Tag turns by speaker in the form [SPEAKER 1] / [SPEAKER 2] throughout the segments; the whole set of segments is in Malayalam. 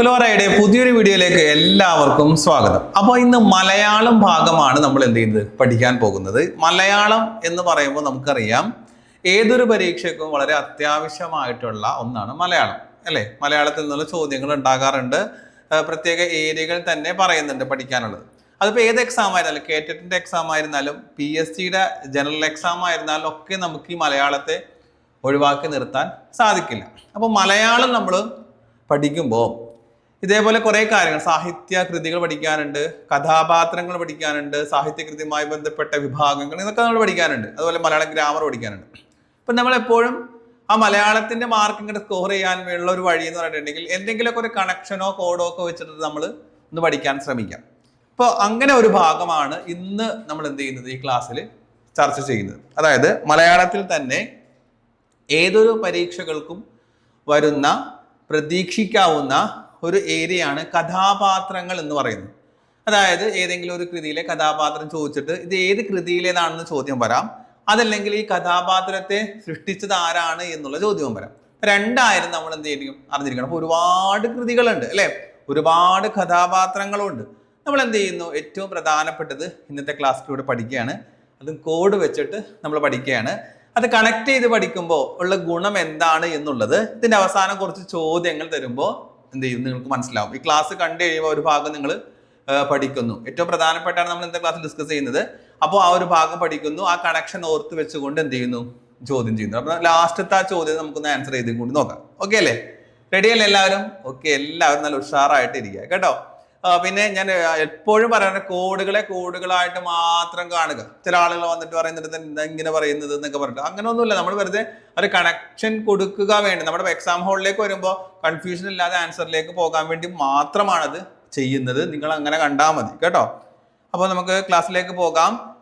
[SPEAKER 1] കുലോറയുടെ പുതിയൊരു വീഡിയോയിലേക്ക് എല്ലാവർക്കും സ്വാഗതം. അപ്പോൾ ഇന്ന് മലയാളം ഭാഗമാണ് നമ്മൾ എന്ത് ചെയ്യുന്നത്? പഠിക്കാൻ പോകുന്നത്. മലയാളം എന്ന് പറയുമ്പോൾ നമുക്കറിയാം ഏതൊരു പരീക്ഷയ്ക്കും വളരെ അത്യാവശ്യമായിട്ടുള്ള ഒന്നാണ് മലയാളം അല്ലേ? മലയാളത്തിൽ നിന്നുള്ള ചോദ്യങ്ങൾ ഉണ്ടാകാറുണ്ട്. പ്രത്യേക ഏരിയകൾ തന്നെ പറയുന്നുണ്ട് പഠിക്കാനുള്ളത്. അതിപ്പോൾ ഏത് എക്സാം ആയിരുന്നാലും കേറ്ററ്റിന്റെ എക്സാം ആയിരുന്നാലും പി എസ് സിയുടെ ജനറൽ എക്സാം ആയിരുന്നാലും ഒക്കെ നമുക്ക് ഈ മലയാളത്തെ ഒഴിവാക്കി നിർത്താൻ സാധിക്കില്ല. അപ്പോൾ മലയാളം നമ്മൾ പഠിക്കുമ്പോൾ ഇതേപോലെ കുറേ കാര്യങ്ങൾ. സാഹിത്യ കൃതികൾ പഠിക്കാനുണ്ട് കഥാപാത്രങ്ങൾ പഠിക്കാനുണ്ട് സാഹിത്യകൃതിയുമായി ബന്ധപ്പെട്ട വിഭാഗങ്ങൾ ഇതൊക്കെ നമ്മൾ പഠിക്കാനുണ്ട്. അതുപോലെ മലയാളം ഗ്രാമർ പഠിക്കാനുണ്ട്. അപ്പം നമ്മൾ എപ്പോഴും ആ മലയാളത്തിന്റെ മാർക്ക് ഇങ്ങോട്ട് സ്കോർ ചെയ്യാൻ വേണ്ട ഒരു വഴി എന്ന് പറഞ്ഞിട്ടുണ്ടെങ്കിൽ എന്തെങ്കിലുമൊക്കെ ഒരു കണക്ഷനോ കോഡോ ഒക്കെ വെച്ചിട്ട് നമ്മൾ ഒന്ന് പഠിക്കാൻ ശ്രമിക്കാം. അപ്പോൾ അങ്ങനെ ഒരു ഭാഗമാണ് ഇന്ന് നമ്മൾ എന്ത് ചെയ്യുന്നത് ഈ ക്ലാസ്സിൽ ചർച്ച ചെയ്യുന്നത്. അതായത് മലയാളത്തിൽ തന്നെ ഏതൊരു പരീക്ഷകൾക്കും വരുന്ന പ്രതീക്ഷിക്കാവുന്ന ഒരു ഏരിയയാണ് കഥാപാത്രങ്ങൾ എന്ന് പറയുന്നത്. അതായത് ഏതെങ്കിലും ഒരു കൃതിയിലെ കഥാപാത്രം ചോദിച്ചിട്ട് ഇത് ഏത് കൃതിയിലേതാണെന്ന് ചോദ്യം വരാം. അതല്ലെങ്കിൽ ഈ കഥാപാത്രത്തെ സൃഷ്ടിച്ചത് ആരാണ് എന്നുള്ള ചോദ്യവും വരാം. രണ്ടായിരം നമ്മൾ എന്ത് ചെയ്യും? അറിഞ്ഞിരിക്കണം. അപ്പോൾ ഒരുപാട് കൃതികളുണ്ട് അല്ലെ? ഒരുപാട് കഥാപാത്രങ്ങളുണ്ട്. നമ്മൾ എന്ത് ചെയ്യുന്നു? ഏറ്റവും പ്രധാനപ്പെട്ടത് ഇന്നത്തെ ക്ലാസ്സിലൂടെ പഠിക്കുകയാണ്. അതും കോഡ് വെച്ചിട്ട് നമ്മൾ പഠിക്കുകയാണ്. അത് കണക്ട് ചെയ്ത് പഠിക്കുമ്പോൾ ഉള്ള ഗുണം എന്താണ് എന്നുള്ളത്. ഇതിന്റെ അവസാനം കുറച്ച് ചോദ്യങ്ങൾ തരുമ്പോൾ എന്ത് ചെയ്യും നിങ്ങൾക്ക് മനസ്സിലാവും. ഈ ക്ലാസ് കണ്ടു കഴിയുമ്പോൾ ഒരു ഭാഗം നിങ്ങൾ പഠിക്കുന്നു. ഏറ്റവും പ്രധാനപ്പെട്ടാണ് നമ്മൾ ഇന്നത്തെ ക്ലാസ്സിൽ ഡിസ്കസ് ചെയ്യുന്നത്. അപ്പോൾ ആ ഒരു ഭാഗം പഠിക്കുന്നു. ആ കണക്ഷൻ ഓർത്ത് വെച്ചുകൊണ്ട് എന്ത് ചെയ്യുന്നു? ചോദ്യം ചെയ്യുന്നു. അപ്പൊ ലാസ്റ്റത്തെ ആ ചോദ്യം നമുക്കൊന്ന് ആൻസർ ചെയ്തും കൂടി നോക്കാം. ഓക്കെ അല്ലേ? റെഡി അല്ലേ എല്ലാവരും? ഓക്കെ എല്ലാവരും നല്ല ഉഷാറായിട്ട് ഇരിക്കുക കേട്ടോ? പിന്നെ ഞാൻ എപ്പോഴും പറയാറുണ്ട് കോഡുകളെ കോഡുകളായിട്ട് മാത്രം കാണുക. ചില ആളുകൾ വന്നിട്ട് പറയുന്നത് എന്താ ഇങ്ങനെ പറയുന്നത്? എന്നൊക്കെ പറഞ്ഞിട്ട്. അങ്ങനെ ഒന്നുമില്ല നമ്മൾ വെറുതെ ഒരു കണക്ഷൻ കൊടുക്കുക വേണ്ടി. നമ്മുടെ എക്സാം ഹോളിലേക്ക് വരുമ്പോൾ കൺഫ്യൂഷൻ ഇല്ലാതെ ആൻസറിലേക്ക് പോകാൻ വേണ്ടി മാത്രമാണത് ചെയ്യുന്നത്. നിങ്ങൾ അങ്ങനെ കണ്ടാൽ മതി. കേട്ടോ? അപ്പോൾ നമുക്ക് ക്ലാസ്സിലേക്ക് പോകാം.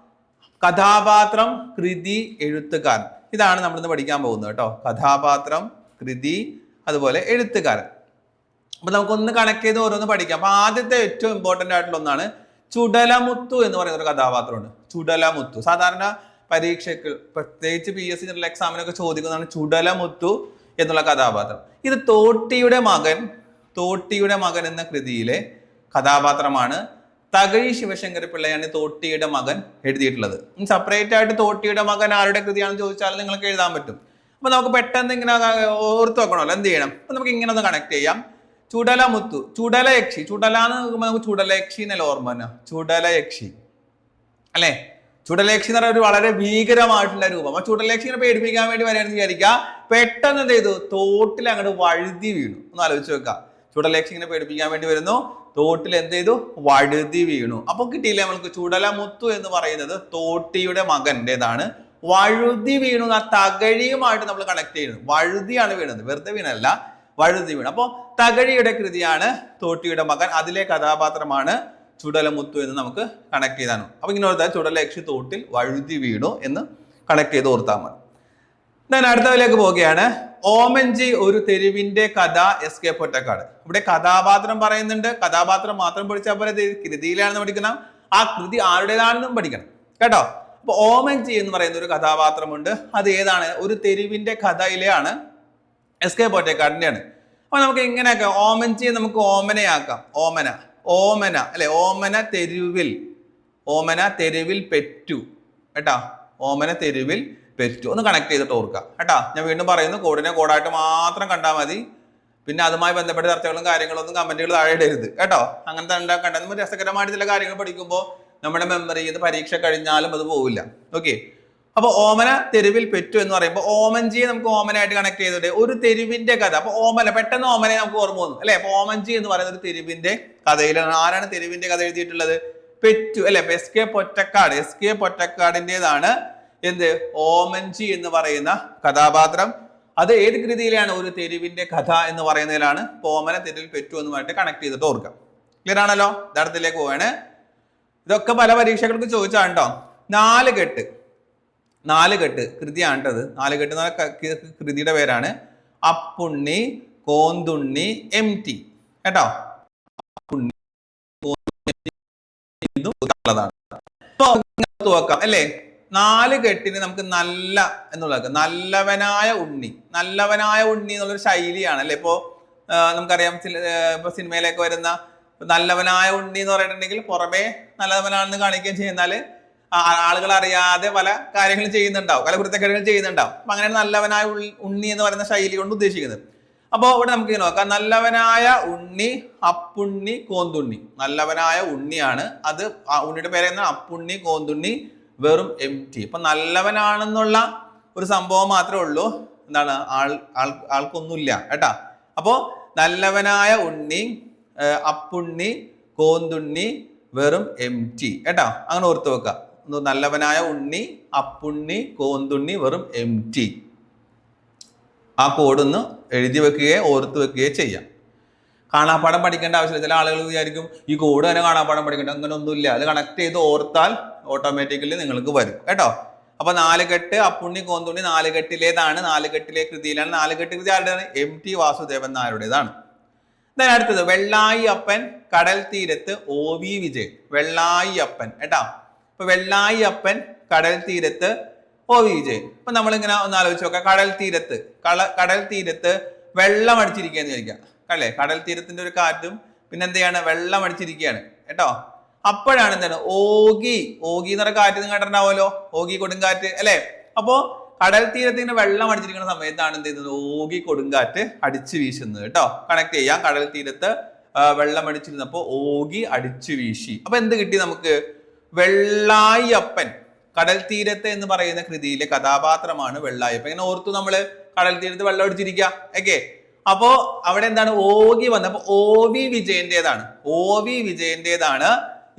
[SPEAKER 1] കഥാപാത്രം കൃതി എഴുത്തുകാരൻ. ഇതാണ് നമ്മളിന്ന് പഠിക്കാൻ പോകുന്നത് കേട്ടോ. കഥാപാത്രം കൃതി അതുപോലെ എഴുത്തുകാരൻ. അപ്പൊ നമുക്കൊന്ന് കണക്ട് ചെയ്ത് ഓരോന്ന് പഠിക്കാം. അപ്പൊ ആദ്യത്തെ ഏറ്റവും ഇമ്പോർട്ടന്റ് ആയിട്ടുള്ള ഒന്നാണ് ചുടലമുത്തു എന്ന് പറയുന്ന ഒരു കഥാപാത്രമുണ്ട്. ചുടലമുത്തു. സാധാരണ പരീക്ഷയ്ക്ക് പ്രത്യേകിച്ച് പി എസ് സി ജനറൽ എക്സാമിനൊക്കെ ചോദിക്കുന്നതാണ് ചുടലമുത്തു എന്നുള്ള കഥാപാത്രം. ഇത് തോട്ടിയുടെ മകൻ തോട്ടിയുടെ മകൻ എന്ന കൃതിയിലെ കഥാപാത്രമാണ് തകഴി ശിവശങ്കര പിള്ളയാണ് തോട്ടിയുടെ മകൻ എഴുതിയിട്ടുള്ളത്. സെപ്പറേറ്റ് ആയിട്ട് തോട്ടിയുടെ മകൻ ആരുടെ കൃതിയാണെന്ന് ചോദിച്ചാൽ നിങ്ങൾക്ക് എഴുതാൻ പറ്റും. അപ്പൊ നമുക്ക് പെട്ടെന്ന് ഇങ്ങനെ ഓർത്ത് വെക്കണമല്ലോ. എന്ത് ചെയ്യണം? അപ്പൊ നമുക്ക് ഇങ്ങനെ ഒന്ന് കണക്ട് ചെയ്യാം. ചുടലമുത്തു ചുടലയക്ഷി. ചുടല എന്ന് നോക്കുമ്പോൾ നമുക്ക് ചുടലയക്ഷി എന്നല്ല ഓർമ്മ തന്നെ ചുടലയക്ഷി. അല്ലേ? ചുടലയക്ഷി എന്ന് പറയുന്ന വളരെ ഭീകരമായിട്ടുള്ള രൂപം. ആ ചുടലയക്ഷിനെ പേടിപ്പിക്കാൻ വേണ്ടി വരികയാണെന്ന് വിചാരിക്കുക പെട്ടെന്ന് എന്ത് ചെയ്തു? തോട്ടിൽ അങ്ങോട്ട് വഴുതി വീണു. ഒന്ന് ആലോചിച്ച് വെക്കുക ഇങ്ങനെ പേടിപ്പിക്കാൻ വേണ്ടി വരുന്നു. തോട്ടിൽ എന്ത് ചെയ്തു? വഴുതി വീണു. അപ്പൊ കിട്ടിയില്ലേ നമ്മൾക്ക് ചുടലമുത്തു എന്ന് പറയുന്നത് തോട്ടിയുടെ മകന്റെതാണ് വഴുതി വീണു ആ തകഴിയുമായിട്ട് നമ്മൾ കണക്ട് ചെയ്യുന്നത് വഴുതിയാണ് വീണത്. വെറുതെ വീണല്ല വഴുതി വീണ്. അപ്പോൾ തകഴിയുടെ കൃതിയാണ് തോട്ടിയുടെ മകൻ. അതിലെ കഥാപാത്രമാണ് ചുടലമുത്തു എന്ന് നമുക്ക് കണക്ട് ചെയ്താണ് അപ്പൊ ഇങ്ങനെ ഓർത്താൽ ചുടലയക്ഷി തോട്ടിൽ വഴുതി വീണു എന്ന് കണക്ട് ചെയ്ത് ഓർത്താൽ മതി. ഞാൻ അടുത്തതിലേക്ക് പോവുകയാണ്. ഓമൻജി ഒരു തെരുവിന്റെ കഥ എസ് കെ പൊറ്റക്കാട് ഇവിടെ കഥാപാത്രം പറയുന്നുണ്ട്. കഥാപാത്രം മാത്രം പഠിച്ചാൽ പോലെ കൃതിയിലാണെന്ന് പഠിക്കണം. ആ കൃതി ആരുടേതാണെന്നും പഠിക്കണം. കേട്ടോ? അപ്പൊ ഓമൻജി എന്ന് പറയുന്ന ഒരു കഥാപാത്രമുണ്ട്. അത് ഏതാണ്? ഒരു തെരുവിന്റെ കഥയിലെയാണ് എസ് കെ കണ്ണിയാണ്. അപ്പൊ നമുക്ക് ഇങ്ങനെയാക്കാം ഓമൻജിയെ നമുക്ക് ഓമനയാക്കാം. ഓമന. ഓമന. അല്ലെ? ഓമന തെരുവിൽ. ഓമന തെരുവിൽ പെറ്റു. കേട്ടാ? ഓമന തെരുവിൽ പെറ്റു. ഒന്ന് കണക്ട് ചെയ്തിട്ട് ഓർക്കുക. കേട്ടാ? ഞാൻ വീണ്ടും പറയുന്നു കോഡിനെ കോഡായിട്ട് മാത്രം കണ്ടാൽ മതി. പിന്നെ അതുമായി ബന്ധപ്പെട്ട ചർച്ചകളും കാര്യങ്ങളും ഒന്നും കമന്റുകൾ താഴെ ഇടരുത്. കേട്ടോ? അങ്ങനത്തെ ഉണ്ടാക്കണ്ട നമ്മൾ രസകരമായിട്ട് ചില കാര്യങ്ങൾ പഠിക്കുമ്പോൾ നമ്മുടെ മെമ്മറി ഇത് പരീക്ഷ കഴിഞ്ഞാലും അത് പോവില്ല. ഓക്കെ അപ്പൊ ഓമന തെരുവിൽ പെറ്റു എന്ന് പറയുമ്പോൾ ഓമൻജിയെ നമുക്ക് ഓമനായിട്ട് കണക്ട് ചെയ്തിട്ട് ഒരു തെരുവിന്റെ കഥ. അപ്പൊ ഓമന പെട്ടെന്ന് ഓമനെ നമുക്ക് ഓർമ്മ വന്നു. അല്ലെ? അപ്പൊ ഓമൻജി എന്ന് പറയുന്ന ഒരു തെരുവിന്റെ കഥയിലാണ്. ആരാണ് തെരുവിന്റെ കഥ എഴുതിയിട്ടുള്ളത്? പെറ്റു അല്ലെ? S K Pottekkatt S K പൊറ്റക്കാടിന്റെതാണ് എന്ത്? ഓമൻജി എന്ന് പറയുന്ന കഥാപാത്രം. അത് ഏത് കൃതിയിലാണ് ഒരു തെരുവിന്റെ കഥ എന്ന് പറയുന്നതിലാണ് ഓമന തെരുവിൽ പെറ്റു എന്നുമായിട്ട് കണക്ട് ചെയ്തിട്ട് ഓർക്കാം. ക്ലിയർ ആണല്ലോ? ഇതടത്തിലേക്ക് പോവാണ്. ഇതൊക്കെ പല പരീക്ഷകൾക്ക് ചോദിച്ചാണ് കേട്ടോ നാല് കെട്ട്. നാല് കെട്ട് നാലുകെട്ട് കേട്ടത്. നാല് കെട്ട് എന്ന് പറഞ്ഞ ക- ക- കൃതിയുടെ പേരാണ്. Appunni Konthunni M T. കേട്ടോ? നോക്കാം അല്ലേ? നാല് കെട്ടിന് നമുക്ക് നല്ല എന്നുള്ളത് നല്ലവനായ ഉണ്ണി. നല്ലവനായ ഉണ്ണി എന്നുള്ളൊരു ശൈലിയാണ്. അല്ലെ? ഇപ്പോ നമുക്കറിയാം ഇപ്പൊ സിനിമയിലേക്ക് വരുന്ന നല്ലവനായ ഉണ്ണി എന്ന് പറഞ്ഞിട്ടുണ്ടെങ്കിൽ പുറമേ നല്ലവനാണെന്ന് കാണിക്കുകയും ചെയ്യുന്നാൽ ആളുകൾ അറിയാതെ പല കാര്യങ്ങളും ചെയ്യുന്നുണ്ടാവും. പല വൃത്തക്കേടുകൾ ചെയ്യുന്നുണ്ടാവും. അപ്പൊ അങ്ങനെ നല്ലവനായ ഉണ്ണി എന്ന് പറയുന്ന ശൈലി കൊണ്ട് ഉദ്ദേശിക്കുന്നത്. അപ്പോൾ ഇവിടെ നമുക്ക് നോക്കാം. നല്ലവനായ ഉണ്ണി അപ്പുണ്ണി കോന്തുണ്ണി. നല്ലവനായ ഉണ്ണിയാണ് അത്. ഉണ്ണിയുടെ പേര് അപ്പുണ്ണി കോന്തുണ്ണി വെറും എം ടി ഇപ്പൊ നല്ലവനാണെന്നുള്ള ഒരു സംഭവം മാത്രമേ ഉള്ളൂ. എന്താണ്? ആൾ ആൾ ആൾക്കൊന്നുമില്ല. കേട്ടാ? അപ്പോൾ നല്ലവനായ ഉണ്ണി അപ്പുണ്ണി കോന്തുണ്ണി വെറും എം ടി കേട്ടാ? അങ്ങനെ ഓർത്ത് വെക്കുക. നല്ലവനായ ഉണ്ണി അപ്പുണ്ണി കോന്തുണ്ണി വെറും എം ടി ആ കോഡൊന്ന് എഴുതി വെക്കുകയോ ഓർത്ത് വെക്കുകയോ ചെയ്യാം. കാണാപ്പാടം പഠിക്കേണ്ട ആവശ്യമില്ല. ചില ആളുകൾ വിചാരിക്കും ഈ കോഡ് തന്നെ കാണാപ്പാടം പഠിക്കേണ്ട. അങ്ങനെ ഒന്നുമില്ല അത് കണക്ട് ചെയ്ത് ഓർത്താൽ ഓട്ടോമാറ്റിക്കലി നിങ്ങൾക്ക് വരും. കേട്ടോ? അപ്പൊ നാലുകെട്ട് അപ്പുണ്ണി കോന്തുണ്ണി നാലുകെട്ടിലേതാണ് നാലുകെട്ടിലെ കൃതിയിലാണ്. നാലുകെട്ട് കൃതി ആരുടേതാണ്? എം ടി വാസുദേവൻ നായരുടേതാണ്. ഞാൻ അടുത്തത് വെള്ളായി അപ്പൻ കടൽ തീരത്ത് ഒ വി വിജയൻ. വെള്ളായി അപ്പൻ കേട്ടാ? ഇപ്പൊ വെള്ളായി അപ്പൻ കടൽ തീരത്ത് ഒ വി വിജയൻ ഇപ്പൊ നമ്മളിങ്ങനെ ഒന്ന് ആലോചിച്ച് നോക്കാം. കടൽ തീരത്ത് കള കടൽ തീരത്ത് വെള്ളം അടിച്ചിരിക്കുകയെന്ന് വിചാരിക്കാം അല്ലേ കടൽ തീരത്തിന്റെ ഒരു കാറ്റും പിന്നെ എന്ത് വെള്ളം അടിച്ചിരിക്കുകയാണ്. കേട്ടോ? അപ്പോഴാണ് എന്താണ്? ഓഗി ഓഗി എന്ന് പറഞ്ഞ കാറ്റ് നിങ്ങൾ കേട്ടിട്ടുണ്ടാവുമല്ലോ ഓഗി കൊടുങ്കാറ്റ് അല്ലേ? അപ്പോ കടൽ തീരത്ത് ഇങ്ങനെ വെള്ളം അടിച്ചിരിക്കുന്ന സമയത്താണ് എന്ത് ചെയ്യുന്നത്? ഓഗി കൊടുങ്കാറ്റ് അടിച്ചു വീശുന്നത്. കേട്ടോ? കണക്ട് ചെയ്യാം. കടൽ തീരത്ത് വെള്ളം അടിച്ചിരുന്നപ്പോ ഓഗി അടിച്ചു വീശി. അപ്പൊ എന്ത് കിട്ടി നമുക്ക്? വെള്ളായി അപ്പൻ കടൽ തീരത്ത് എന്ന് പറയുന്ന കൃതിയിലെ കഥാപാത്രമാണ് വെള്ളായപ്പൻ. ഇങ്ങനെ ഓർത്തു നമ്മൾ കടൽ തീരത്ത് വെള്ളം അടിച്ചിരിക്കുക ഓക്കെ? അപ്പോ അവിടെ എന്താണ്? ഓഗി വന്ന. അപ്പൊ ഒ വി വിജയന്റേതാണ്. ഒ വി വിജയന്റേതാണ്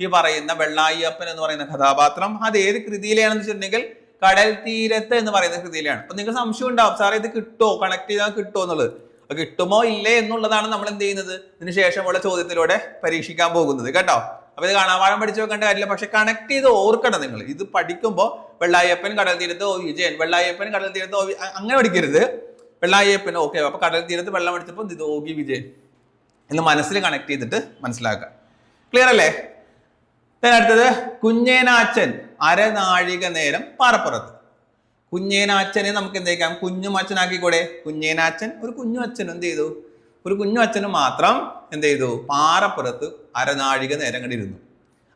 [SPEAKER 1] ഈ പറയുന്ന വെള്ളായിയപ്പൻ എന്ന് പറയുന്ന കഥാപാത്രം. അത് ഏത് കൃതിയിലാണെന്ന് വെച്ചിട്ടുണ്ടെങ്കിൽ കടൽ തീരത്ത് എന്ന് പറയുന്ന കൃതിയിലാണ്. അപ്പൊ നിങ്ങൾക്ക് സംശയം ഉണ്ടാവും. സാറേ ഇത് കിട്ടുമോ കണക്ട് ചെയ്താൽ കിട്ടുമോ എന്നുള്ളത്? കിട്ടുമോ ഇല്ലേ എന്നുള്ളതാണ് നമ്മൾ എന്ത് ചെയ്യുന്നത്? ഇതിന് ശേഷമുള്ള ചോദ്യത്തിലൂടെ പരീക്ഷിക്കാൻ പോകുന്നത്. കേട്ടോ? അപ്പൊ ഇത് കാണാപാഠം പഠിച്ചു വെക്കേണ്ട കാര്യമില്ല. പക്ഷെ കണക്ട് ചെയ്ത് ഓർക്കണം നിങ്ങൾ. ഇത് പഠിക്കുമ്പോൾ വെള്ളായപ്പൻ കടൽ തീരത്ത് ഓ വിജയൻ വെള്ളായപ്പൻ കടൽ തീരത്ത് ഓ അങ്ങനെ പഠിക്കരുത്. വെള്ളായപ്പൻ ഓക്കെ അപ്പൊ കടൽ തീരത്ത് വെള്ളം അടിച്ചപ്പോൾ ഇത് ഓഗി വിജയൻ എന്ന് മനസ്സിൽ കണക്ട് ചെയ്തിട്ട് മനസ്സിലാക്കുക. ക്ലിയർ അല്ലേ? അടുത്തത് കുഞ്ഞേനാച്ചൻ അരനാഴിക നേരം പാറപ്പുറത്ത്. കുഞ്ഞേനാച്ചനെ നമുക്ക് എന്തേക്കാം കുഞ്ഞു അച്ഛനാക്കിക്കൂടെ കുഞ്ഞേനാച്ചൻ ഒരു കുഞ്ഞു അച്ഛനും എന്ത് ചെയ്തു? ഒരു കുഞ്ഞു അച്ഛനും മാത്രം എന്ത് ചെയ്തു? പാറപ്പുറത്ത് അരനാഴിക നേരം കണ്ടിരുന്നു.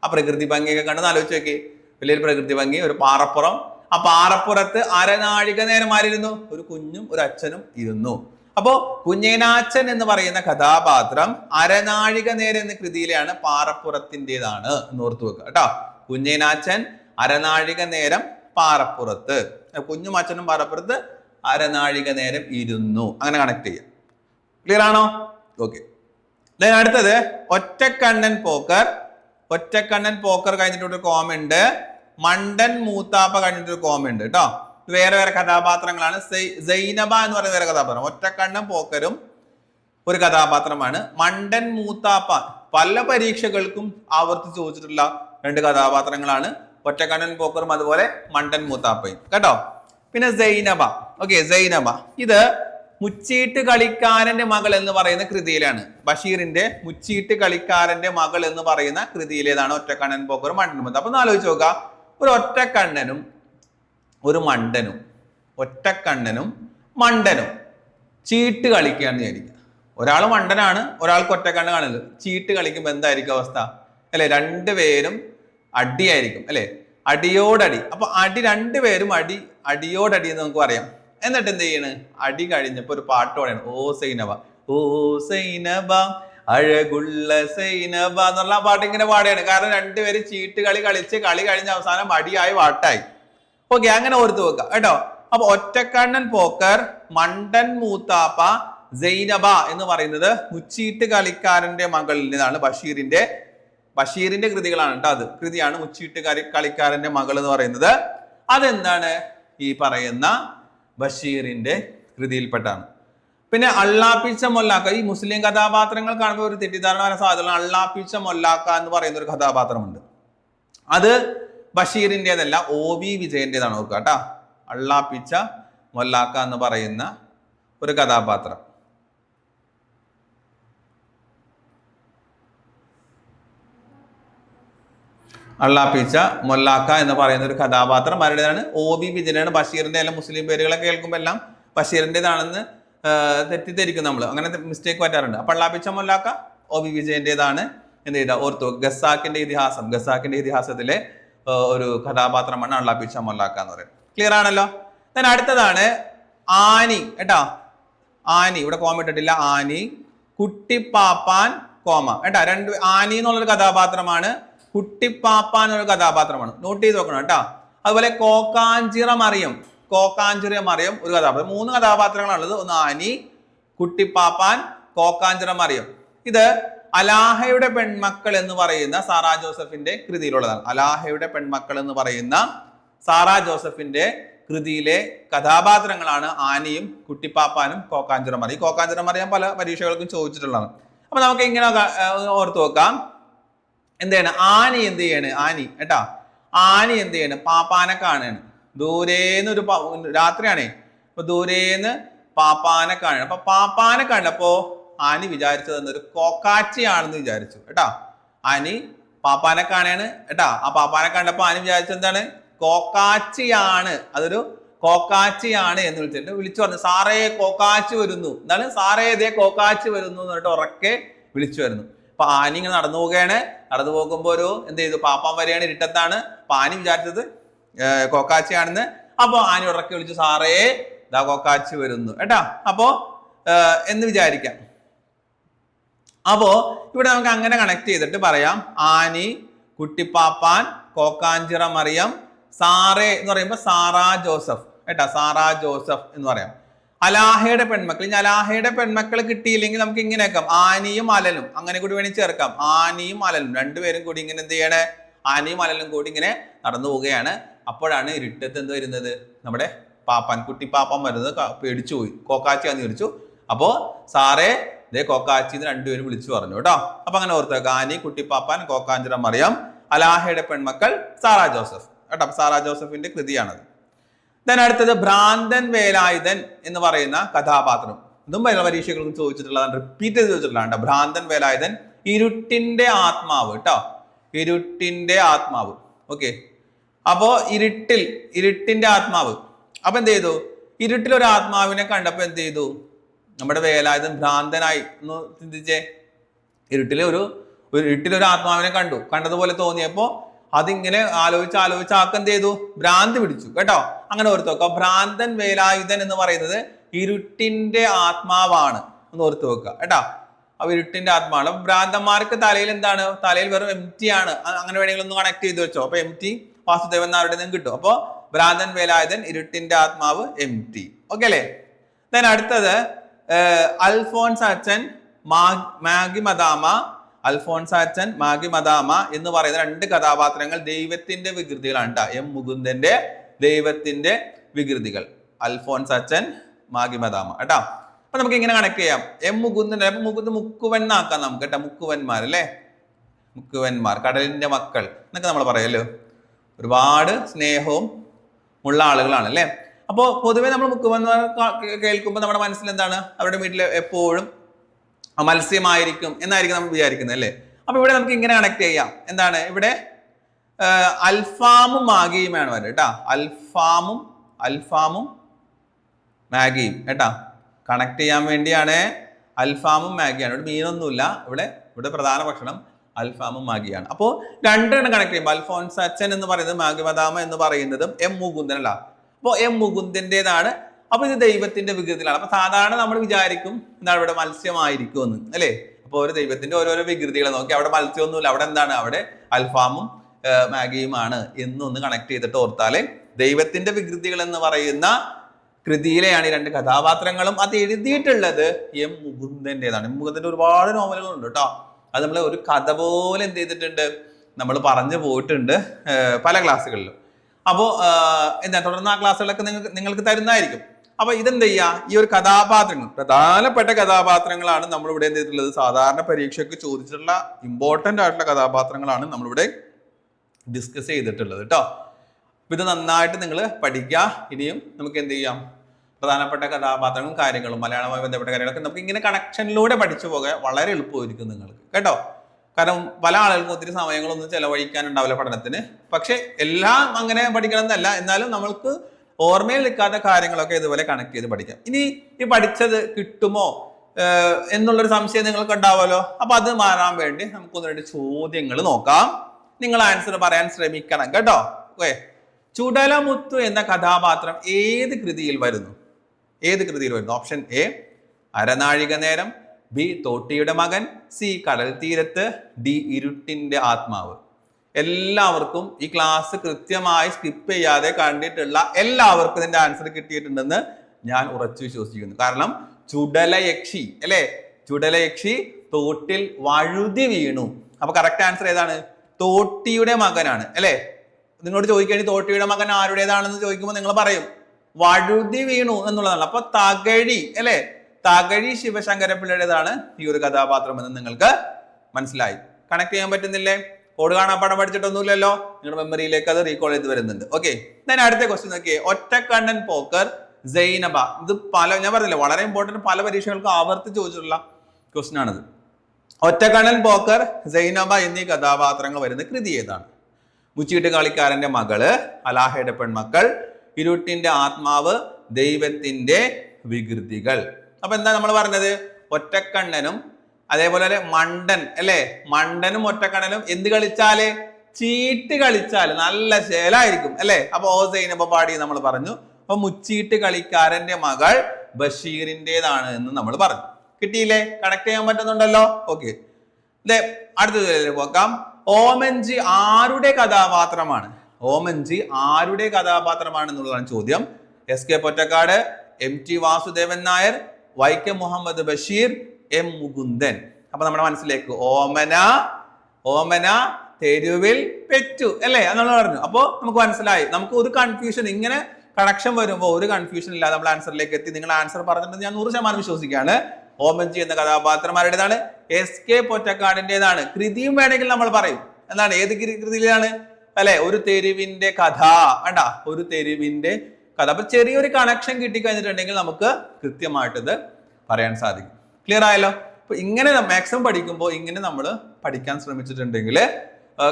[SPEAKER 1] ആ പ്രകൃതി ഭംഗിയൊക്കെ കണ്ടെന്ന് ആലോചിച്ച് നോക്കി വലിയൊരു പ്രകൃതി ഭംഗി ഒരു പാറപ്പുറം. ആ പാറപ്പുറത്ത് അരനാഴിക നേരം ആരിരുന്നു? ഒരു കുഞ്ഞും ഒരു അച്ഛനും ഇരുന്നു. അപ്പോ കുഞ്ഞേനാച്ചൻ എന്ന് പറയുന്ന കഥാപാത്രം അരനാഴിക നേരം എന്ന കൃതിയിലാണ് പാറപ്പുറത്തിന്റെതാണ് എന്ന് ഓർത്തു വെക്കുക കേട്ടോ. കുഞ്ഞേനാച്ചൻ അരനാഴിക നേരം പാറപ്പുറത്ത്. കുഞ്ഞും അച്ഛനും പാറപ്പുറത്ത് അരനാഴിക നേരം ഇരുന്നു. അങ്ങനെ കണക്ട് ചെയ്യാം. ക്ലിയർ ആണോ? ഓക്കെ അടുത്തത് ഒറ്റക്കണ്ണൻ പോക്കർ. ഒറ്റക്കണ്ണൻ പോക്കർ കഴിഞ്ഞിട്ടൊരു കോമ ഉണ്ട്. മണ്ടൻ മൂത്താപ്പ കഴിഞ്ഞിട്ടൊരു കോമ ഉണ്ട് കേട്ടോ വേറെ വേറെ കഥാപാത്രങ്ങളാണ്. സൈനബ എന്ന് പറയുന്ന വേറെ കഥാപാത്രം. ഒറ്റക്കണ്ണൻ പോക്കരും ഒരു കഥാപാത്രമാണ്. മണ്ടൻ മൂത്താപ്പ. പല പരീക്ഷകൾക്കും ആവർത്തിച്ച് ചോദിച്ചിട്ടുള്ള രണ്ട് കഥാപാത്രങ്ങളാണ്. ഒറ്റക്കണ്ണൻ പോക്കറും അതുപോലെ മണ്ടൻ മൂത്താപ്പയും. കേട്ടോ? പിന്നെ സൈനബ. ഓക്കെ സൈനബ. ഇത് മുച്ചീട്ട് കളിക്കാരന്റെ മകൾ എന്ന് പറയുന്ന കൃതിയിലാണ്. ബഷീറിന്റെ മുച്ചീട്ട് കളിക്കാരന്റെ മകൾ എന്ന് പറയുന്ന കൃതിയിലേതാണ് ഒറ്റക്കണ്ണൻ പോക്കറും മൂത്ത അപ്പൊ ആലോചിച്ച് നോക്കുക. ഒരു ഒറ്റക്കണ്ണനും ഒരു മണ്ടനും ഒറ്റക്കണ്ണനും മണ്ടനും ചീട്ട് കളിക്കുകയാണ് വിചാരിക്കുക. ഒരാൾ മണ്ടനാണ് ഒരാൾക്ക് ഒറ്റക്കണ്ണ് കാണുന്നത് ചീട്ട് കളിക്കുമ്പോൾ എന്തായിരിക്കും അവസ്ഥ? അല്ലെ രണ്ടുപേരും അടിയായിരിക്കും. അല്ലെ അടിയോടടി. അപ്പൊ അടി രണ്ടുപേരും അടി അടിയോടടി എന്ന് നമുക്ക് പറയാം. എന്നിട്ട് എന്ത് ചെയ്യണ് അടി കഴിഞ്ഞപ്പോ ഒരു പാട്ട് പാടാണ് ഓ സൈനബ ഓ സൈനബ അഴകുള്ള സൈനബ എന്നുള്ള പാട്ട് ഇങ്ങനെ പാടുകയാണ് കാരണം രണ്ടുപേരും ചീട്ട് കളി കളിച്ച് കളി കഴിഞ്ഞ അവസാനം അടിയായി വാട്ടായി. ഓക്കെ അങ്ങനെ ഓർത്ത് വെക്കാം കേട്ടോ. അപ്പൊ ഒറ്റക്കണ്ണൻ പോക്കർ മണ്ടൻ മൂത്താപ്പ സൈനബ എന്ന് പറയുന്നത് മുച്ചീട്ട് കളിക്കാരന്റെ മകളിൽ നിന്നാണ് ബഷീറിന്റെ ബഷീറിന്റെ കൃതികളാണ് കേട്ടോ അത്. കൃതിയാണ് മുച്ചീട്ട് കളി കളിക്കാരന്റെ മകൾ എന്ന് പറയുന്നത്. അതെന്താണ്? ഈ പറയുന്ന ബഷീറിന്റെ കൃതിയിൽപ്പെട്ടാണ്. പിന്നെ അള്ളാപ്പിച്ച മൊല്ലാക്ക ഈ മുസ്ലിം കഥാപാത്രങ്ങൾ കാണുമ്പോൾ ഒരു തെറ്റിദ്ധാരണ വരാൻ സാധ്യത അള്ളാപ്പിച്ച മൊല്ലാക്ക എന്ന് പറയുന്ന ഒരു കഥാപാത്രമുണ്ട്. അത് ബഷീറിന്റെതല്ല ഒ വി വിജയന്റെതാണ് ഓർക്കുക കേട്ടാ അള്ളാപ്പിച്ച മൊല്ലാക്ക എന്ന് പറയുന്ന ഒരു കഥാപാത്രം. അള്ളാപ്പിച്ച മൊല്ലാക്ക എന്ന് പറയുന്ന ഒരു കഥാപാത്രം. ആരുടേതാണ് ഒ ബി വിജയനാണ് ബഷീറിന്റെ എല്ലാം മുസ്ലിം പേരുകളൊക്കെ കേൾക്കുമ്പോൾ എല്ലാം ബഷീറിന്റെതാണെന്ന് തെറ്റിദ്ധരിക്കും നമ്മൾ അങ്ങനെ മിസ്റ്റേക്ക് പറ്റാറുണ്ട്. പള്ളാപ്പിച്ച മൊല്ലാക്ക ഒ ബി വിജയന്റേതാണ് എന്ത് ചെയ്ത? ഓർത്തു ഗസാക്കിന്റെ ഇതിഹാസം. ഗസാക്കിന്റെ ഇതിഹാസത്തിലെ ഒരു കഥാപാത്രമാണ് അള്ളാപ്പിച്ച മൊല്ലാക്ക എന്ന് പറയുന്നത്. ക്ലിയർ ആണല്ലോ? ഞാൻ അടുത്തതാണ് ആനി. കേട്ടാ? ആനി. ഇവിടെ കോമ ഇട്ടിട്ടില്ല. ആനി. കുട്ടിപ്പാപ്പാൻ കോമ കേട്ടാ? രണ്ട് ആനി എന്നുള്ളൊരു കഥാപാത്രമാണ് കുട്ടിപ്പാപ്പാൻ എന്നൊരു കഥാപാത്രമാണ്. നോട്ട് ചെയ്ത് നോക്കണം കേട്ടോ. അതുപോലെ കോക്കാഞ്ചിറ മറിയം കോക്കാഞ്ചിറ മറിയം ഒരു കഥാപാത്രം. മൂന്ന് കഥാപാത്രങ്ങളാണുള്ളത്. ഒന്ന് ആനി കുട്ടിപ്പാപ്പാൻ കോക്കാഞ്ചിറ മറിയം ഇത് അലാഹയുടെ പെൺമക്കൾ എന്ന് പറയുന്ന സാറാ ജോസഫിന്റെ കൃതിയിലുള്ളതാണ്. അലാഹയുടെ പെൺമക്കൾ എന്ന് പറയുന്ന സാറാ ജോസഫിന്റെ കൃതിയിലെ കഥാപാത്രങ്ങളാണ് ആനിയും കുട്ടിപ്പാപ്പാനും കോക്കാഞ്ചിറ മറിയും കോക്കാഞ്ചിറ മറിയാൻ പല പരീക്ഷകൾക്കും ചോദിച്ചിട്ടുള്ളതാണ്. അപ്പൊ നമുക്ക് ഇങ്ങനെ ഓർത്തു വെക്കാം. എന്ത് ചെയ്യണം ആനി എന്ത് ചെയ്യാണ്? ആനി കേട്ടാ? ആനി എന്ത് ചെയ്യാണ്? പാപ്പാനെ കാണുകയാണ് ദൂരേന്ന് ഒരു രാത്രിയാണേ. അപ്പൊ ദൂരേന്ന് പാപ്പാനെ കാണണം. അപ്പൊ പാപ്പാനെ കണ്ടപ്പോ ആനി വിചാരിച്ചത് എന്നൊരു കോക്കാച്ചിയാണെന്ന് വിചാരിച്ചു കേട്ടാ? ആനി പാപ്പാനെ കാണാണ് കേട്ടാ? ആ പാപ്പാനെ കണ്ടപ്പോ ആനി വിചാരിച്ചത് എന്താണ്? കോക്കാച്ചിയാണ്. അതൊരു കോക്കാച്ചിയാണ് എന്ന് വിളിച്ചിട്ട് വിളിച്ചു പറഞ്ഞു സാറേ കോക്കാച്ചി വരുന്നു. എന്താണ്? സാറേ ഇതേ കോക്കാച്ചി വരുന്നു എന്ന് പറഞ്ഞിട്ട് ഉറക്കെ വിളിച്ചു വരുന്നു. അപ്പൊ ആനി ഇങ്ങനെ നടന്നു പോവുകയാണ്. നടന്നു പോകുമ്പോൾ ഒരു എന്ത് ചെയ്തു? പാപ്പാൻ വരെയാണ് ഇരുട്ടത്താണ്. അപ്പൊ ആനി വിചാരിച്ചത് കോക്കാച്ചിയാണെന്ന്. അപ്പൊ ആനി ഉറക്കെ വിളിച്ചു സാറേ ഇതാ കോക്കാച്ചി വരുന്നു. കേട്ടാ? അപ്പോ എന്ന് വിചാരിക്കാം. അപ്പോ ഇവിടെ നമുക്ക് അങ്ങനെ കണക്ട് ചെയ്തിട്ട് പറയാം. ആനി കുട്ടിപ്പാപ്പാൻ കോക്കാഞ്ചിറ മറിയം സാറേ എന്ന് പറയുമ്പോൾ സാറാ ജോസഫ്. കേട്ടാ? സാറാ ജോസഫ് എന്ന് പറയാം. അലാഹയുടെ പെൺമക്കൾ. ഇനി അലാഹയുടെ പെൺമക്കൾ കിട്ടിയില്ലെങ്കിൽ നമുക്ക് ഇങ്ങനെ ആക്കാം ആനിയും അലലും. അങ്ങനെ കൂടി വേണമെങ്കിൽ ചേർക്കാം. ആനിയും അലലും. രണ്ടുപേരും കൂടി ഇങ്ങനെ എന്ത് ചെയ്യണേ? ആനയും അലലും കൂടി ഇങ്ങനെ നടന്നു പോവുകയാണ്. അപ്പോഴാണ് ഇരുട്ടത്ത് എന്ത് വരുന്നത്? നമ്മുടെ പാപ്പാൻ കുട്ടി പാപ്പാൻ വരുന്നത് പേടിച്ചു പോയി. കോക്കാച്ചി എന്ന് വിളിച്ചു അപ്പോ സാറേ ദേ കോക്കാച്ചി എന്ന് രണ്ടുപേരും വിളിച്ചു പറഞ്ഞു കേട്ടോ. അപ്പൊ അങ്ങനെ ഓർത്തേക്ക ആനി കുട്ടിപ്പാപ്പാൻ കോക്കാഞ്ചിറ മറിയം അലാഹയുടെ പെൺമക്കൾ സാറാ ജോസഫ്. കേട്ടോ. സാറാ ജോസഫിന്റെ കൃതിയാണത്. ദെൻ അടുത്തത് ഭ്രാന്തൻ വേലായുധൻ എന്ന് പറയുന്ന കഥാപാത്രം. ഇതും പല പരീക്ഷകൾക്കും ചോദിച്ചിട്ടുള്ളതാണ് റിപ്പീറ്റ് ചെയ്ത് ചോദിച്ചിട്ടുള്ളതാണ് ഭ്രാന്തൻ വേലായുധൻ ഇരുട്ടിന്റെ ആത്മാവ് കേട്ടോ. ഇരുട്ടിന്റെ ആത്മാവ്. ഓക്കെ അപ്പോ ഇരുട്ടിൽ ഇരുട്ടിന്റെ ആത്മാവ്. അപ്പൊ എന്ത് ചെയ്തു? ഇരുട്ടിൽ ഒരു ആത്മാവിനെ കണ്ടപ്പോ എന്ത് ചെയ്തു? നമ്മുടെ വേലായുധൻ ഭ്രാന്തനായി. ഒന്ന് ചിന്തിച്ചേ. ഇരുട്ടിലെ ഒരു ഒരു ആത്മാവിനെ കണ്ടു. കണ്ടതുപോലെ തോന്നിയപ്പോ അതിങ്ങനെ ആലോചിച്ച് ആലോചിച്ച് ആക്കെന്ത് ചെയ്തു? ഭ്രാന്ത് പിടിച്ചു. കേട്ടോ? അങ്ങനെ ഓർത്ത് വെക്കുക. ഭ്രാന്തൻ വേലായുധൻ എന്ന് പറയുന്നത് ഇരുട്ടിന്റെ ആത്മാവാണ് എന്ന് ഓർത്ത് വെക്കുക. കേട്ടോ? അപ്പൊ ഇരുട്ടിന്റെ ആത്മാവാണ് ഭ്രാന്തന്മാർക്ക് തലയിൽ എന്താണ്? തലയിൽ വെറും എം ടി ആണ് അങ്ങനെ വേണമെങ്കിൽ ഒന്ന് കണക്ട് ചെയ്ത് വെച്ചോ. അപ്പൊ എം ടി വാസുദേവൻ നാരുടെ നിന്നും കിട്ടും. അപ്പൊ ഭ്രാന്തൻ വേലായുധൻ ഇരുട്ടിന്റെ ആത്മാവ് എം ടി ഓക്കെ അല്ലേ? ദെൻ അടുത്തത് അൽഫോൺസ് അച്ഛൻ മാഗി മദാമ അൽഫോൺസ് അച്ഛൻ മാഗി മദാമ എന്ന് പറയുന്ന രണ്ട് കഥാപാത്രങ്ങൾ ദൈവത്തിന്റെ വികൃതികളാണ്. എം മുകുന്ദന്റെ ദൈവത്തിന്റെ വികൃതികൾ. അൽഫോൺസ് അച്ഛൻ മാഗി മദാമ. കേട്ടാ? അപ്പൊ നമുക്ക് ഇങ്ങനെ കണക്ട് ചെയ്യാം. എം മുകുന്ദൻ മുകുന്ദ മുക്കുവൻ എന്നാക്കാം നമുക്ക് കേട്ടോ മുക്കുവന്മാർ അല്ലേ മുക്കുവന്മാർ കടലിന്റെ മക്കൾ എന്നൊക്കെ നമ്മൾ പറയല്ലോ. ഒരുപാട് സ്നേഹവും ഉള്ള ആളുകളാണ് അല്ലേ? അപ്പോൾ പൊതുവെ നമ്മൾ മുക്കുവന്മാർ കേൾക്കുമ്പോൾ നമ്മുടെ മനസ്സിൽ എന്താണ് അവരുടെ വീട്ടിൽ എപ്പോഴും മത്സ്യമായിരിക്കും എന്നായിരിക്കും നമ്മൾ വിചാരിക്കുന്നത് അല്ലേ? അപ്പൊ ഇവിടെ നമുക്ക് ഇങ്ങനെ കണക്ട് ചെയ്യാം. എന്താണ്? ഇവിടെ അൽഫാമും മാഗിയുമാണ് വരുന്നത് കേട്ടാ? അൽഫാമും അൽഫാമും മാഗിയും കേട്ടാ? കണക്ട് ചെയ്യാൻ വേണ്ടിയാണ് അൽഫാമും മാഗിയാണ്. ഇവിടെ മീനൊന്നുമില്ല. ഇവിടെ ഇവിടെ പ്രധാന ഭക്ഷണം അൽഫാമും മാഗിയാണ്. അപ്പോൾ രണ്ടെണ്ണം കണക്ട് ചെയ്യുമ്പോൾ അൽഫോൻസ് അച്ഛൻ എന്ന് പറയുന്നത് മാഗി മദാമ എന്ന് പറയുന്നതും എം മുകുന്ദൻ അല്ല അപ്പോൾ എം മുകുന്ദന്റെതാണ് അപ്പൊ ഇത് ദൈവത്തിന്റെ വികൃതിയിലാണ്. അപ്പൊ സാധാരണ നമ്മൾ വിചാരിക്കും എന്താണ് ഇവിടെ മത്സ്യമായിരിക്കും എന്ന് അല്ലേ? അപ്പൊ ഓരോ ദൈവത്തിന്റെ ഓരോരോ വികൃതികളെ നോക്കി അവിടെ മത്സ്യമൊന്നുമില്ല അവിടെ എന്താണ്? അവിടെ അൽഫാമും മാഗിയുമാണ് എന്നൊന്ന് കണക്ട് ചെയ്തിട്ട് ഓർത്താൽ ദൈവത്തിന്റെ വികൃതികൾ എന്ന് പറയുന്ന കൃതിയിലെയാണ് ഈ രണ്ട് കഥാപാത്രങ്ങളും അത് എഴുതിയിട്ടുള്ളത്. എം മുകുന്ദന്റെതാണ് എം മുകുന്ദന്റെ ഒരുപാട് നോവലുകളുണ്ട് കേട്ടോ. അത് നമ്മൾ ഒരു കഥ പോലെ എന്ത് ചെയ്തിട്ടുണ്ട്? നമ്മൾ പറഞ്ഞു പോയിട്ടുണ്ട് പല ക്ലാസ്സുകളിലും. അപ്പോൾ എന്താ തുടർന്ന് ആ ക്ലാസ്സുകളൊക്കെ നിങ്ങൾക്ക് നിങ്ങൾക്ക് തരുന്നതായിരിക്കും. അപ്പൊ ഇതെന്ത് ചെയ്യുക ഈ ഒരു കഥാപാത്രങ്ങൾ പ്രധാനപ്പെട്ട കഥാപാത്രങ്ങളാണ് നമ്മളിവിടെ എന്ത് ചെയ്തിട്ടുള്ളത്? സാധാരണ പരീക്ഷയ്ക്ക് ചോദിച്ചിട്ടുള്ള ഇമ്പോർട്ടന്റ് ആയിട്ടുള്ള കഥാപാത്രങ്ങളാണ് നമ്മളിവിടെ ഡിസ്കസ് ചെയ്തിട്ടുള്ളത് കേട്ടോ ഇത് നന്നായിട്ട് നിങ്ങൾ പഠിക്കുക ഇനിയും നമുക്ക് എന്ത് ചെയ്യാം? പ്രധാനപ്പെട്ട കഥാപാത്രങ്ങളും കാര്യങ്ങളും മലയാളമായി ബന്ധപ്പെട്ട കാര്യങ്ങളൊക്കെ നമുക്ക് ഇങ്ങനെ കണക്ഷനിലൂടെ പഠിച്ചു പോകാൻ വളരെ എളുപ്പമായിരിക്കും നിങ്ങൾക്ക്. കേട്ടോ? കാരണം പല ആളുകൾക്കും ഒത്തിരി സമയങ്ങളൊന്നും ചെലവഴിക്കാനുണ്ടാവില്ല പഠനത്തിന്. പക്ഷെ എല്ലാം അങ്ങനെ പഠിക്കണം എന്നല്ല. എന്നാലും നമ്മൾക്ക് ഓർമ്മയിൽ നിൽക്കാത്ത കാര്യങ്ങളൊക്കെ ഇതുപോലെ കണക്ട് ചെയ്ത് പഠിക്കാം. ഇനി ഈ പഠിച്ചത് കിട്ടുമോ? എന്നുള്ളൊരു സംശയം നിങ്ങൾക്ക് ഉണ്ടാവുമല്ലോ. അപ്പൊ അത് മാറാൻ വേണ്ടി നമുക്കൊന്ന് രണ്ട് ചോദ്യങ്ങൾ നോക്കാം. നിങ്ങൾ ആൻസർ പറയാൻ ശ്രമിക്കണം കേട്ടോ. ഓക്കെ ചുടലമുത്തു എന്ന കഥാപാത്രം ഏത് കൃതിയിൽ വരുന്നു? ഏത് കൃതിയിൽ വരുന്നു? ഓപ്ഷൻ എ അരനാഴിക നേരം. ബി തോട്ടിയുടെ മകൻ. സി കടൽ തീരത്ത് ഡി ഇരുട്ടിന്റെ ആത്മാവ്. എല്ലാവർക്കും ഈ ക്ലാസ് കൃത്യമായി സ്കിപ്പ് ചെയ്യാതെ കണ്ടിട്ടുള്ള എല്ലാവർക്കും ഇതിന്റെ ആൻസർ കിട്ടിയിട്ടുണ്ടെന്ന് ഞാൻ ഉറച്ചു വിശ്വസിക്കുന്നു. കാരണം ചുടലയക്ഷി അല്ലേ? ചുടലയക്ഷി തോട്ടിൽ വഴുതി വീണു. അപ്പൊ കറക്റ്റ് ആൻസർ ഏതാണ്? തോട്ടിയുടെ മകനാണ് അല്ലേ? നിങ്ങളോട് ചോദിക്കുകയാണെങ്കിൽ തോട്ടിയുടെ മകൻ ആരുടേതാണെന്ന്? ചോദിക്കുമ്പോൾ നിങ്ങൾ പറയും വഴുതി വീണു എന്നുള്ളതാണ്. അപ്പൊ തകഴി അല്ലേ? തകഴി ശിവശങ്കരപ്പിള്ളയുടേതാണ് ഈ ഒരു കഥാപാത്രം എന്ന് നിങ്ങൾക്ക് മനസ്സിലായി. കണക്ട് ചെയ്യാൻ പറ്റുന്നില്ലേ? കോഡ് കാണാൻ കാണാപ്പാടം പഠിച്ചിട്ടൊന്നുമില്ലല്ലോ. നിങ്ങളുടെ മെമ്മറിയിലേക്ക് അത് റീകോൾ ചെയ്ത് വരുന്നുണ്ട്. ഓക്കെ ഞാൻ അടുത്ത ക്വസ്റ്റ്യൻ നോക്കിയേ. ഒറ്റക്കണ്ണൻ പോക്കർ സൈനബ. ഇത് പല ഞാൻ പറഞ്ഞില്ല വളരെ ഇമ്പോർട്ടന്റ് പല പരീക്ഷകൾക്കും ആവർത്തി ചോദിച്ചിട്ടുള്ള ക്വസ്റ്റ്യൻ ആണിത്. ഒറ്റക്കണ്ണൻ പോക്കർ സൈനബ എന്നീ കഥാപാത്രങ്ങൾ വരുന്ന കൃതി ഏതാണ്? മുച്ചീട്ട് കളിക്കാരന്റെ മകൾ അലാഹയുടെ പെൺമക്കൾ ഇരുട്ടിന്റെ ആത്മാവ് ദൈവത്തിന്റെ വികൃതികൾ. അപ്പൊ എന്താ നമ്മൾ പറഞ്ഞത്? ഒറ്റക്കണ്ണനും അതേപോലെ തന്നെ മണ്ടൻ അല്ലേ? മണ്ടനും ഒറ്റക്കണലും എന്ത് കളിച്ചാൽ? ചീട്ട് കളിച്ചാൽ നല്ല ശേലായിരിക്കും അല്ലേ? അപ്പൊ ഓസൈൻ സൈനബ പാടി നമ്മൾ പറഞ്ഞു. അപ്പൊ മുച്ചീട്ട് കളിക്കാരന്റെ മകൾ ബഷീറിന്റെതാണ് എന്ന് നമ്മൾ പറഞ്ഞു. കിട്ടിയില്ലേ? കണക്ട് ചെയ്യാൻ പറ്റുന്നുണ്ടല്ലോ? ഓക്കെ ദേ, അടുത്തതിലേക്ക് പോക്കാം ഓമൻജി ആരുടെ കഥാപാത്രമാണ്? ഓമൻജി ആരുടെ കഥാപാത്രമാണ് എന്നുള്ളതാണ് ചോദ്യം. S K Pottekkatt M T Vasudevan Nair Vaikom Muhammad Basheer M Mukundan. അപ്പൊ നമ്മുടെ മനസ്സിലേക്ക് ഓമന ഓമന തെരുവിൽ പെറ്റു അല്ലേ? എന്നുള്ള പറഞ്ഞു. അപ്പോൾ നമുക്ക് മനസ്സിലായി. നമുക്ക് ഒരു കൺഫ്യൂഷൻ ഇങ്ങനെ കണക്ഷൻ വരുമ്പോൾ ഒരു കൺഫ്യൂഷൻ ഇല്ലാതെ നമ്മൾ ആൻസറിലേക്ക് എത്തി. നിങ്ങൾ ആൻസർ പറഞ്ഞിട്ടുണ്ട് ഞാൻ നൂറ് ശതമാനം വിശ്വസിക്കുകയാണ്. ഓമൻജി എന്ന കഥാപാത്രമാരുടേതാണ്. എസ് കെ പൊറ്റക്കാടിന്റെതാണ് കൃതിയും വേണമെങ്കിൽ നമ്മൾ പറയും. എന്താണ്? ഏത് കൃതിയിലാണ്? അല്ലെ? ഒരു തെരുവിന്റെ കഥ. വേണ്ട. ഒരു തെരുവിന്റെ കഥ. അപ്പൊ ചെറിയൊരു കണക്ഷൻ കിട്ടിക്കഴിഞ്ഞിട്ടുണ്ടെങ്കിൽ നമുക്ക് കൃത്യമായിട്ട് ഇത് പറയാൻ സാധിക്കും. ക്ലിയർ ആയല്ലോ? അപ്പൊ ഇങ്ങനെ മാക്സിമം പഠിക്കുമ്പോൾ ഇങ്ങനെ നമ്മൾ പഠിക്കാൻ ശ്രമിച്ചിട്ടുണ്ടെങ്കിൽ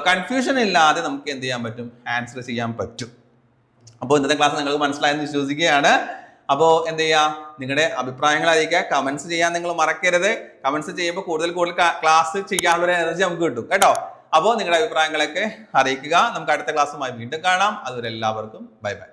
[SPEAKER 1] കൺഫ്യൂഷൻ ഇല്ലാതെ നമുക്ക് എന്ത് ചെയ്യാൻ പറ്റും? ആൻസർ ചെയ്യാൻ പറ്റും. അപ്പോൾ ഇന്നത്തെ ക്ലാസ് നിങ്ങൾക്ക് മനസ്സിലായെന്ന് വിശ്വസിക്കുകയാണ്. അപ്പോൾ എന്ത് ചെയ്യുക നിങ്ങളുടെ അഭിപ്രായങ്ങൾ അറിയിക്കുക. കമൻസ് ചെയ്യാൻ നിങ്ങൾ മറക്കരുത്. കമൻസ് ചെയ്യുമ്പോൾ കൂടുതൽ കൂടുതൽ ക്ലാസ് ചെയ്യാനുള്ള എനർജി നമുക്ക് കിട്ടും. കേട്ടോ? അപ്പോൾ നിങ്ങളുടെ അഭിപ്രായങ്ങളൊക്കെ അറിയിക്കുക. നമുക്ക് അടുത്ത ക്ലാസ്സുമായി വീണ്ടും കാണാം. അതുവരെ എല്ലാവർക്കും ബൈ ബൈ